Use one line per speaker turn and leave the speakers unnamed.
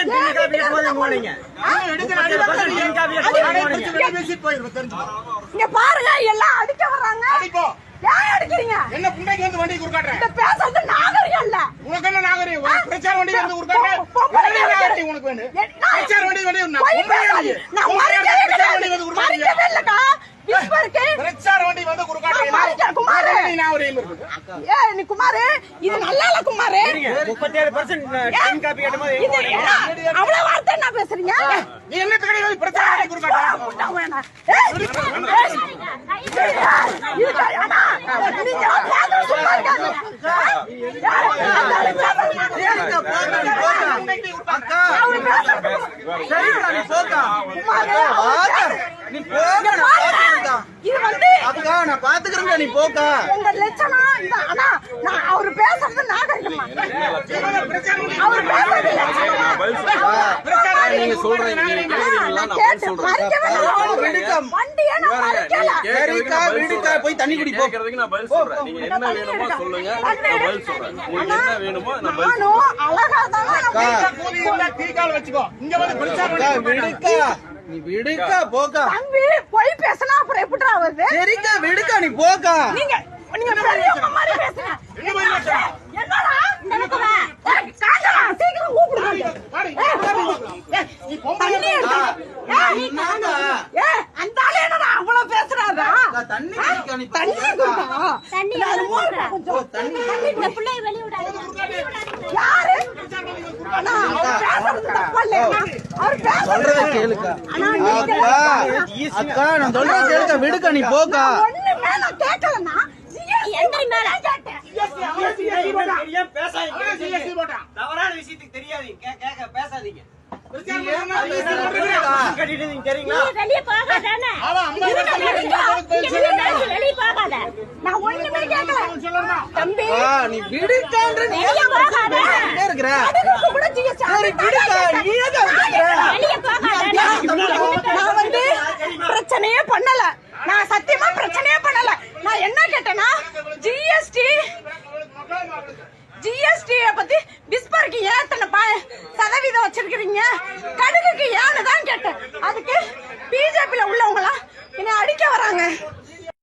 Percent tea coffee போது போனீங்க
இங்க பாருங்க எல்லாம் அடிக்க வர்றாங்க.
அடிப்போம்.
ஏன் அடிக்கிறீங்க?
என்ன புண்டைக்கு வந்து வண்டி குறுக்காட்டுற
இந்த பேசுறது நாகரிகம் இல்ல.
உனக்கு என்ன நாகரிகம்? பிரச்சார வண்டி வந்து குறுக்காட்டுற உனக்கு வேணும்? பிரச்சார வண்டி வந்து நான்.
நான்
பொம்பளை
மறிக்கவே
பிரச்சார வண்டி
கிடையாது.
வந்து குறுக்காட்டுறியா?
மறிக்கவே இல்லக்கா. விஸ்வருக்கு.
பிரச்சார வண்டி வந்து குறுக்காட்டுற
நான் மறிக்கிறேன், நீ குமாரு, இது நல்லா இல்ல குமாரு.
முப்பத்தேழு பர்சன்ட் டீ காபி கேட்ட போது
இது என்ன? அவ்வளவு வார்த்தை என்ன பேசுறீங்க?
நீ என்ன கடை வந்து பிரச்சார வண்டி
நான் பாத்துக்கிறேன் நீ போக்கா.
உங்க லட்சணம் இந்த அண்ணா நான் அவர் பேசுறது நாகரிகமா? அவர் பேசுறது லட்சணமா?
நீங்க சொல்றீங்க நான் பதில் சொல்றேன்
விடுக்கா.
வண்டியை நான் மறிக்கல.
சரிக்கா விடுக்கா போய் தண்ணி குடி போ
கேக்குறதுக்கு நான் பதில் சொல்றேன். நீங்க என்ன வேணுமோ சொல்லுங்க. நான் பதில் சொல்றேன். உங்களுக்கு என்ன வேணுமோ நான் பதில்
அழகா தானே
கால் வச்சுக்கோ. இங்க வந்து பிரச்சார
அக்கா
வண்டி குறுக்காட்டுற.
விடுக்கா. நீ விடுக்கா போக்கா.
தம்பி போய் பேசினா அப்புறம் எப்படிடா வருது?
சரிக்கா விடுக்கா நீ போக்கா.
நீங்க நீங்க பெரியவங்க மாதிரி பேசுங்க
என்ன மாதிரி பேசுற?
என்னடா ஏய் காஞ்சனா சீக்கிரம் கூப்பிடுங்க
நீ பொம்பளை?
ஏய் அந்த ஆளு என்னடா அவ்வளவு பேசுறாரா?
தண்ணி குடிக்கா நீ
தண்ணி
தண்ணி
அது
எவ்வளவு
மூணு
கொடுக்குற?
கொஞ்சம்.
தண்ணி
இந்த பிள்ளைய வெளிய விடாதீங்க.
யாரு அண்ணா அவர் பேசுறது தப்பு இல்லையா அவர்
சொல்றத கேளுக்கா. அக்கா நான் சொல்றத கேளுக்கா விடுக்கா நீ போக்கா.
பேசாதீங்க.
வெளிய போகாத.
நான் ஒண்ணுமே கேட்கல. தம்பி.
நீ விடுக்கான்ற நீ
வெளிய போகாத.
என்ன இருக்கிற? நீ ஏக்கா விடுக்கிற
வெளிய போகாத
நான் வந்து பிரச்சனையே பண்ணல நான் சத்தியமா பிரச்சனையே பண்ணல கேட்டனா ஜிஎஸ்டி ஜிஎஸ்டி பத்தி பிஸ்பருக்கு ஏத்தனை ப- சதவீதம் வச்சிருக்கிறீங்க. கடுகுக்கு ஏன்னு தான் கேட்டேன்.